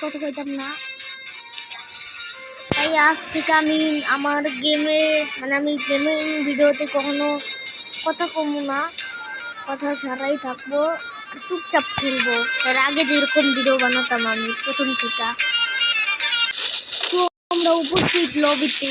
কথা কইতাম না তাই আজ থেকে আমি আমার গেমে মানে আমি গেমিং ভিডিওতে কখনো কথা কমু না। কথা ছাড়াই থাকব। চুপচাপ খেলব। এর আগে যেরকম ভিডিও বানাতাম আমি প্রথম থেকে। তো আমরা উপস্থিত লবিতে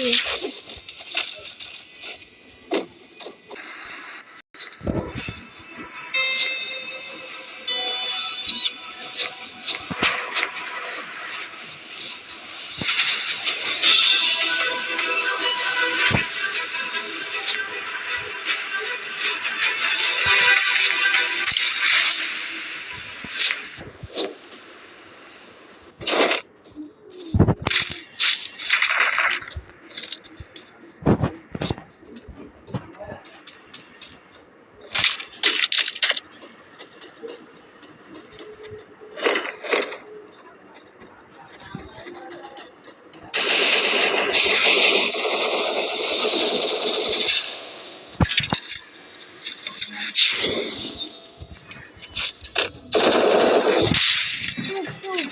Oh.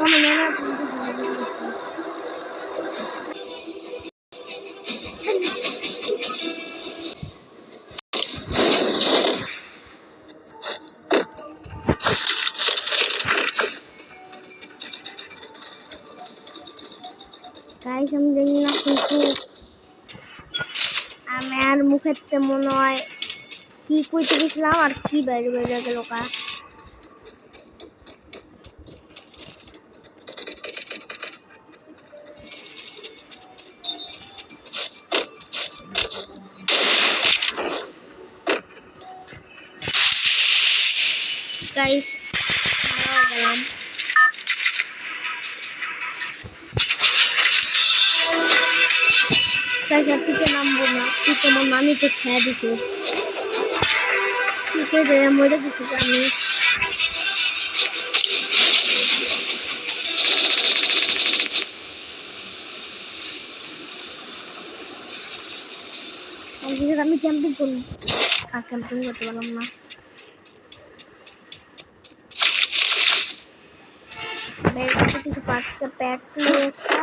Ama ne yapayım? Guys, I'm doing nothing cool. Guys আমি জানি না কিন্তু আমার মুখেতে মনে হয় কি কইতে গেছিলাম আর কি বাইরে বাইরে গেল কা গাইস মারাও গাইস থেকে নামবো না। তুই তোমার মামি তো ছেড়ে দিত মরে গেছি আমি। আমি ক্যাম্পিং করব। আর ক্যাম্পিং করতে পারলাম না। কিছু পাঁচটা প্যাক একটা।